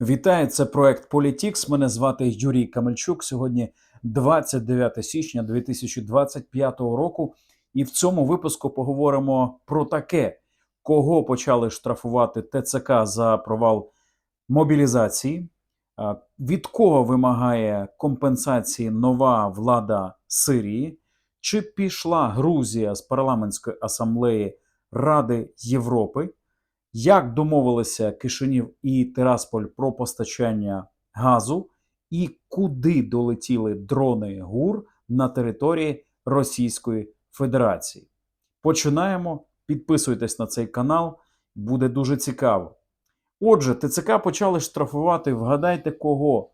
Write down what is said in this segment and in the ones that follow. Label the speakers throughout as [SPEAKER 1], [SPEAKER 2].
[SPEAKER 1] Вітаю, це проект Політікс. Мене звати Юрій Камельчук. Сьогодні 29 січня 2025 року. І в цьому випуску поговоримо про таке, кого почали штрафувати ТЦК за провал мобілізації, від кого вимагає компенсації нова влада Сирії, чи пішла Грузія з парламентської асамблеї Ради Європи. Як домовилися Кишинів і Тирасполь про постачання газу, і куди долетіли дрони ГУР на території Російської Федерації? Починаємо. Підписуйтесь на цей канал, буде дуже цікаво. Отже, ТЦК почали штрафувати, вгадайте кого?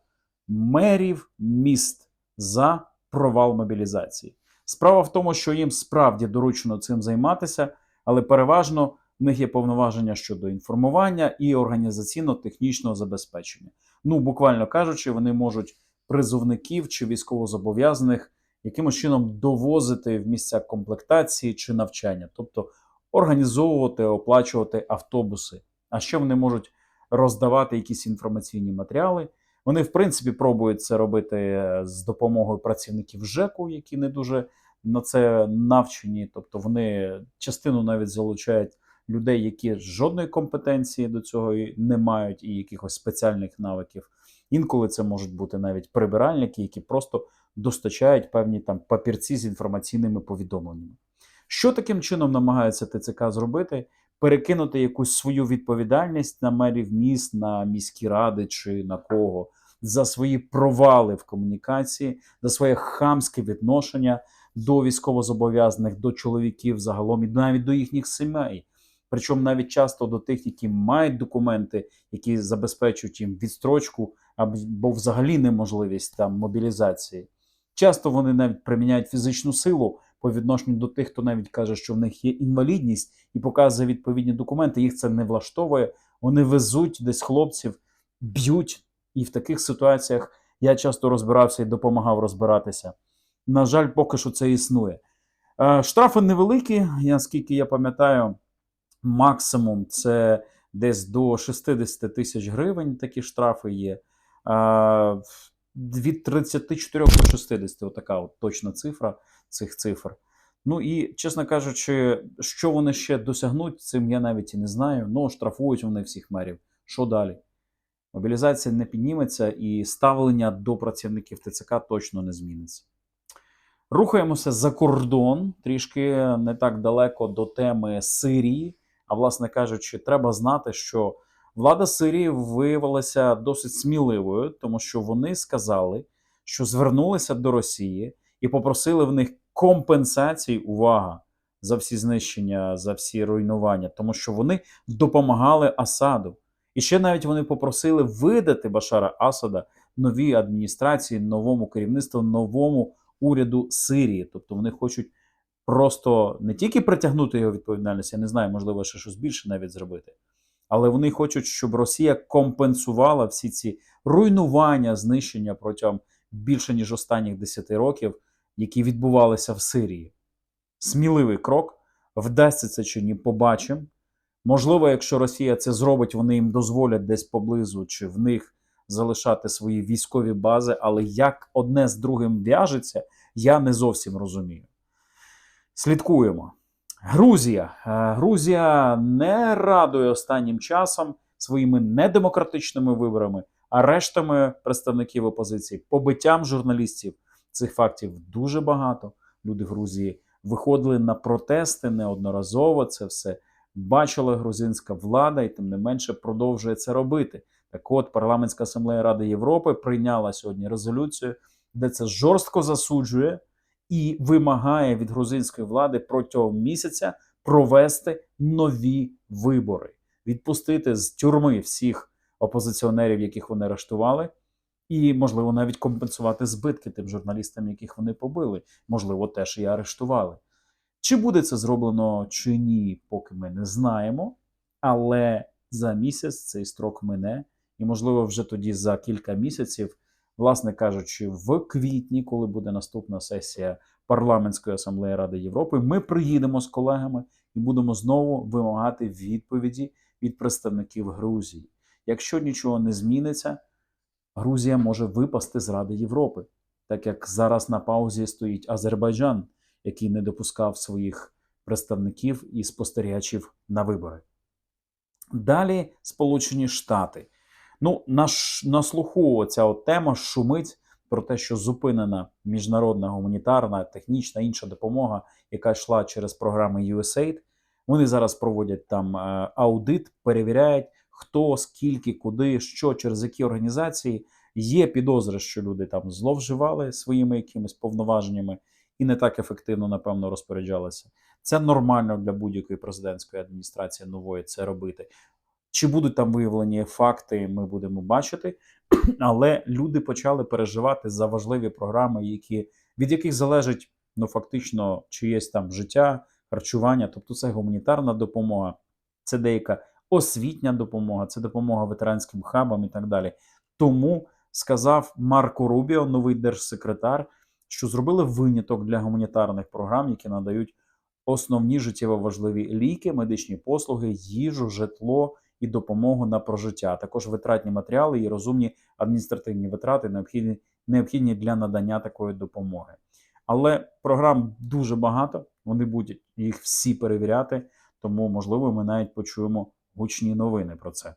[SPEAKER 1] Мерів міст за провал мобілізації. Справа в тому, що їм справді доручено цим займатися, але переважно в них є повноваження щодо інформування і організаційно-технічного забезпечення. Ну, буквально кажучи, вони можуть призовників чи військовозобов'язаних якимось чином довозити в місця комплектації чи навчання, тобто організовувати, оплачувати автобуси. А ще вони можуть роздавати якісь інформаційні матеріали. Вони, в принципі, пробують це робити е, з допомогою працівників ЖЕКу, які не дуже на це навчені. Тобто вони частину навіть залучають людей, які жодної компетенції до цього не мають, і якихось спеціальних навиків. Інколи це можуть бути навіть прибиральники, які просто достачають певні там папірці з інформаційними повідомленнями. Що таким чином намагається ТЦК зробити? Перекинути якусь свою відповідальність на мерів міст, на міські ради чи на кого за свої провали в комунікації, за своє хамське відношення до військовозобов'язаних, до чоловіків загалом і навіть до їхніх сімей. Причому навіть часто до тих, які мають документи, які забезпечують їм відстрочку або взагалі неможливість там мобілізації. Часто вони навіть приміняють фізичну силу по відношенню до тих, хто навіть каже, що в них є інвалідність, і показує відповідні документи. Їх це не влаштовує. Вони везуть десь хлопців, б'ють. І в таких ситуаціях я часто розбирався і допомагав розбиратися. На жаль, поки що це існує. Е, Штрафи невеликі, наскільки я пам'ятаю, максимум це десь до 60 тисяч гривень. Такі штрафи є. Від 34 до 60, отака от точна цифра цих цифр. Ну і, чесно кажучи, що вони ще досягнуть, цим я навіть і не знаю. Ну, штрафують вони всіх мерів. Що далі? Мобілізація не підніметься, і ставлення до працівників ТЦК точно не зміниться. Рухаємося за кордон, трішки не так далеко до теми Сирії. А власне кажучи, треба знати, що влада Сирії виявилася досить сміливою, тому що вони сказали, що звернулися до Росії і попросили в них компенсації, увага, за всі знищення, за всі руйнування, тому що вони допомагали Асаду. І ще навіть вони попросили видати Башара Асада новій адміністрації, новому керівництву, новому уряду Сирії. Тобто вони хочуть просто не тільки притягнути його відповідальність, я не знаю, можливо, ще щось більше навіть зробити. Але вони хочуть, щоб Росія компенсувала всі ці руйнування, знищення протягом більше ніж останніх 10 років, які відбувалися в Сирії. Сміливий крок, вдасться це чи ні, побачимо. Можливо, якщо Росія це зробить, вони їм дозволять десь поблизу чи в них залишати свої військові бази, але як одне з другим в'яжеться, я не зовсім розумію. Слідкуємо. Грузія. Е, Грузія не радує останнім часом своїми недемократичними виборами, арештами представників опозиції, побиттям журналістів. Цих фактів дуже багато. Люди в Грузії виходили на протести неодноразово. Це все бачила грузинська влада, і тим не менше продовжує це робити. Так от парламентська асамблея Ради Європи прийняла сьогодні резолюцію, де це жорстко засуджує і вимагає від грузинської влади протягом місяця провести нові вибори, відпустити з тюрми всіх опозиціонерів, яких вони арештували, і, можливо, навіть компенсувати збитки тим журналістам, яких вони побили, можливо, теж і арештували. Чи буде це зроблено чи ні, поки ми не знаємо. Але за місяць цей строк мине, і, можливо, вже тоді за кілька місяців, власне кажучи, в квітні, коли буде наступна сесія парламентської асамблеї Ради Європи, ми приїдемо з колегами і будемо знову вимагати відповіді від представників Грузії. якщо нічого не зміниться, Грузія може випасти з Ради Європи, так як зараз на паузі стоїть Азербайджан, який не допускав своїх представників і спостерігачів на вибори. Далі Сполучені Штати. Ну, на, ш- на слуху ця от тема шумить про те, що зупинена міжнародна гуманітарна, технічна інша допомога, яка йшла через програми USAID. Вони зараз проводять там е, аудит, перевіряють, хто, скільки, куди, що, через які організації. Є підозри, що люди там зловживали своїми якимись повноваженнями і не так ефективно, напевно, розпоряджалися. Це нормально для будь-якої президентської адміністрації нової це робити. Чи будуть там виявлені факти, ми будемо бачити. Але люди почали переживати за важливі програми, які, від яких залежить ну, фактично чиєсь там життя, харчування. Тобто це гуманітарна допомога, це деяка освітня допомога, це допомога ветеранським хабам і так далі. Тому сказав Марко Рубіо, новий держсекретар, що зробили виняток для гуманітарних програм, які надають основні життєво важливі ліки, медичні послуги, їжу, житло і допомогу на прожиття, а також витратні матеріали і розумні адміністративні витрати, необхідні, необхідні для надання такої допомоги. Але програм дуже багато, вони будуть їх всі перевіряти, тому, можливо, ми навіть почуємо гучні новини про це.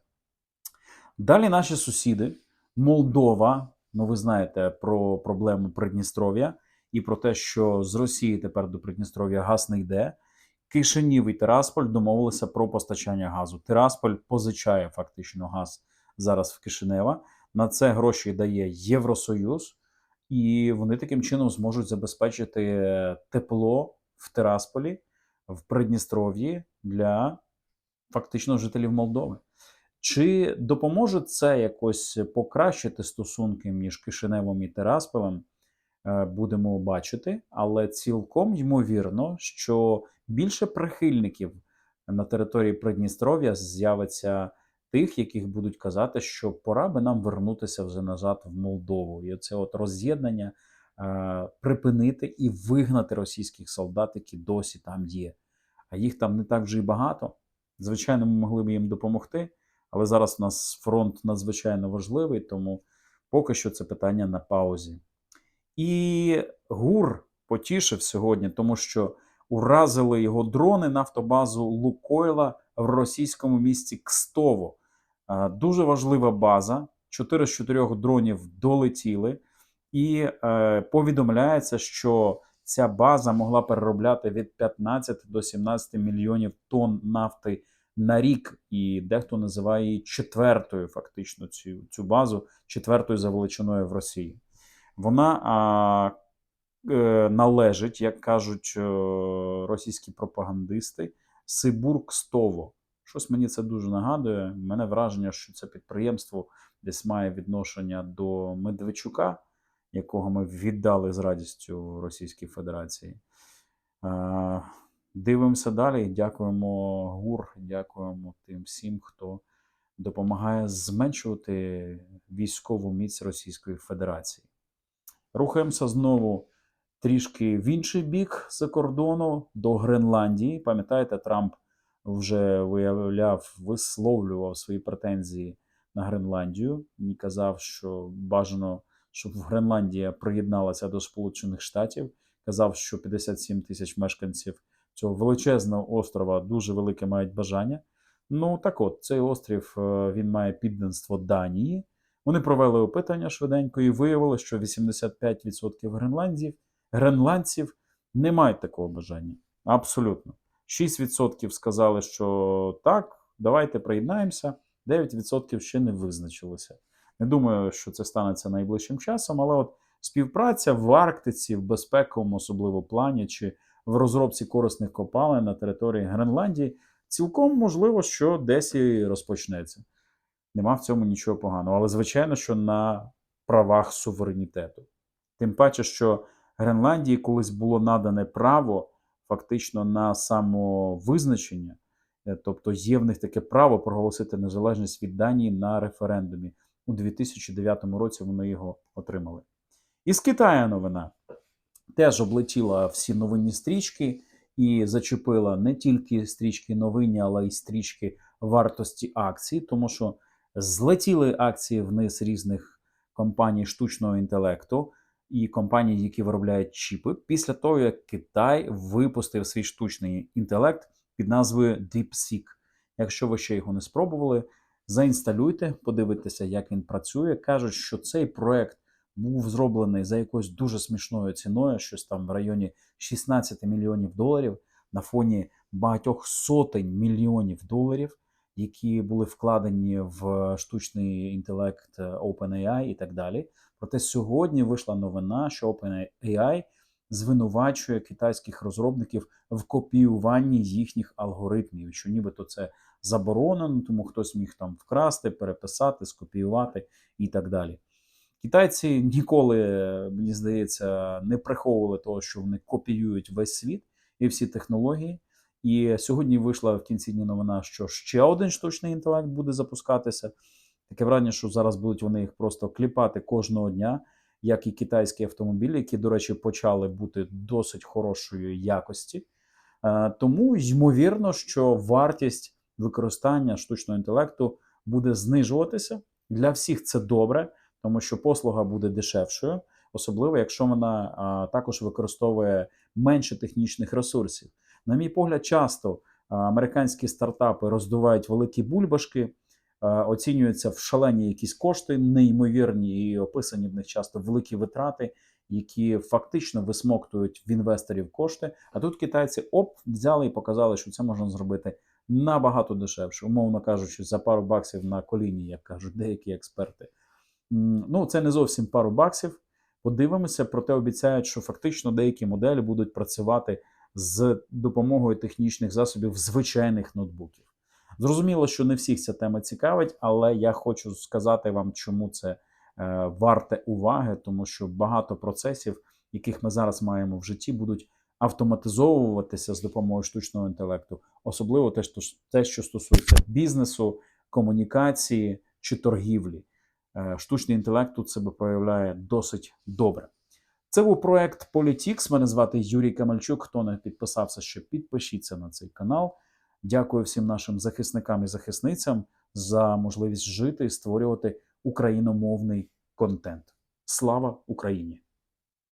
[SPEAKER 1] Далі наші сусіди, Молдова. Ну, ви знаєте про проблему Придністров'я і про те, що з Росії тепер до Придністров'я газ не йде. Кишинів і Тирасполь домовилися про постачання газу. Тирасполь позичає фактично газ зараз в Кишинева. На це гроші дає Євросоюз, і вони таким чином зможуть забезпечити тепло в Тирасполі, в Придністров'ї для фактично жителів Молдови. Чи допоможе це якось покращити стосунки між Кишиневом і Тирасполем? Е, Будемо бачити, але цілком ймовірно, що більше прихильників на території Придністров'я з'явиться тих, яких будуть казати, що пора би нам вернутися вже назад в Молдову. І це от роз'єднання е, припинити і вигнати російських солдат, які досі там є. А їх там не так вже й багато. Звичайно, ми могли б їм допомогти, але зараз у нас фронт надзвичайно важливий, тому поки що це питання на паузі. І ГУР потішив сьогодні, тому що уразили його дрони нафтобазу Лукойла в російському місті Кстово. Дуже важлива база. Чотири з чотирьох дронів долетіли, і е, повідомляється, що ця база могла переробляти від 15 до 17 мільйонів тонн нафти на рік. І дехто називає її четвертою, фактично, цю, цю базу, четвертою за величиною в Росії. Вона а, е, належить, як кажуть е, російські пропагандисти, Сибургстово. Щось мені це дуже нагадує. Мене враження, що це підприємство десь має відношення до Медведчука, якого ми віддали з радістю Російській Федерації. Е, Дивимося далі. Дякуємо ГУР, дякуємо тим всім, хто допомагає зменшувати військову міць Російської Федерації. Рухаємося знову трішки в інший бік за кордону до Гренландії. Пам'ятаєте, Трамп вже виявляв, висловлював свої претензії на Гренландію і казав, що бажано, щоб Гренландія приєдналася до Сполучених Штатів. Казав, що 57 тисяч мешканців цього величезного острова дуже велике мають бажання. Ну так от, цей острів е, він має підданство Данії. Вони провели опитання швиденько і виявили, що 85% гренландців, гренландців не мають такого бажання. Абсолютно. 6% сказали, що так, давайте приєднаємося. 9% ще не визначилося. Не думаю, що це станеться найближчим часом, але от співпраця в Арктиці, в безпековому, особливо плані, чи в розробці корисних копалин на території Гренландії, цілком можливо, що десь і розпочнеться. Нема в цьому нічого поганого. Але, звичайно, що на правах суверенітету. Тим паче, що Гренландії колись було надане право фактично на самовизначення, Е, тобто є в них таке право проголосити незалежність від Данії на референдумі. У 2009 році вони його отримали. Із Китаю новина теж облетіла всі новинні стрічки і зачепила не тільки стрічки новинні, але й стрічки вартості акцій, тому що Злетіли акції вниз різних компаній штучного інтелекту і компаній, які виробляють чіпи, після того, як Китай випустив свій штучний інтелект під назвою DeepSeek. Якщо ви ще його не спробували, заінсталюйте, подивитеся, як він працює. Кажуть, що цей проект був зроблений за якоюсь дуже смішною ціною, щось там в районі 16 мільйонів доларів на фоні багатьох сотень мільйонів доларів, які були вкладені в штучний інтелект OpenAI і так далі. Проте сьогодні вийшла новина, що OpenAI звинувачує китайських розробників в копіюванні їхніх алгоритмів, що нібито це заборонено, тому хтось міг там вкрасти, переписати, скопіювати і так далі. Китайці ніколи, мені здається, не приховували того, що вони копіюють весь світ і всі технології. І сьогодні вийшла в кінці дня новина, що ще один штучний інтелект буде запускатися. Таке враження, що зараз будуть вони їх просто кліпати кожного дня, як і китайські автомобілі, які, до речі, почали бути досить хорошої якості. Е, Тому ймовірно, що вартість використання штучного інтелекту буде знижуватися. Для всіх це добре, тому що послуга буде дешевшою, особливо якщо вона а, також використовує менше технічних ресурсів. На мій погляд, часто американські стартапи роздувають великі бульбашки, оцінюються в шалені якісь кошти, неймовірні, і описані в них часто великі витрати, які фактично висмоктують в інвесторів кошти. А тут китайці оп, взяли і показали, що це можна зробити набагато дешевше, умовно кажучи, за пару баксів на коліні, як кажуть деякі експерти. Ну, це не зовсім пару баксів. Подивимося, проте обіцяють, що фактично деякі моделі будуть працювати з допомогою технічних засобів звичайних ноутбуків. Зрозуміло, що не всіх ця тема цікавить, але я хочу сказати вам, чому це е, варте уваги, тому що багато процесів, яких ми зараз маємо в житті, будуть автоматизовуватися з допомогою штучного інтелекту, особливо те, що, стосується бізнесу, комунікації чи торгівлі. Е, Штучний інтелект тут себе проявляє досить добре. Це був проект Політікс. Мене звати Юрій Камальчук. Хто не підписався, ще підпишіться на цей канал. Дякую всім нашим захисникам і захисницям за можливість жити і створювати україномовний контент. Слава Україні!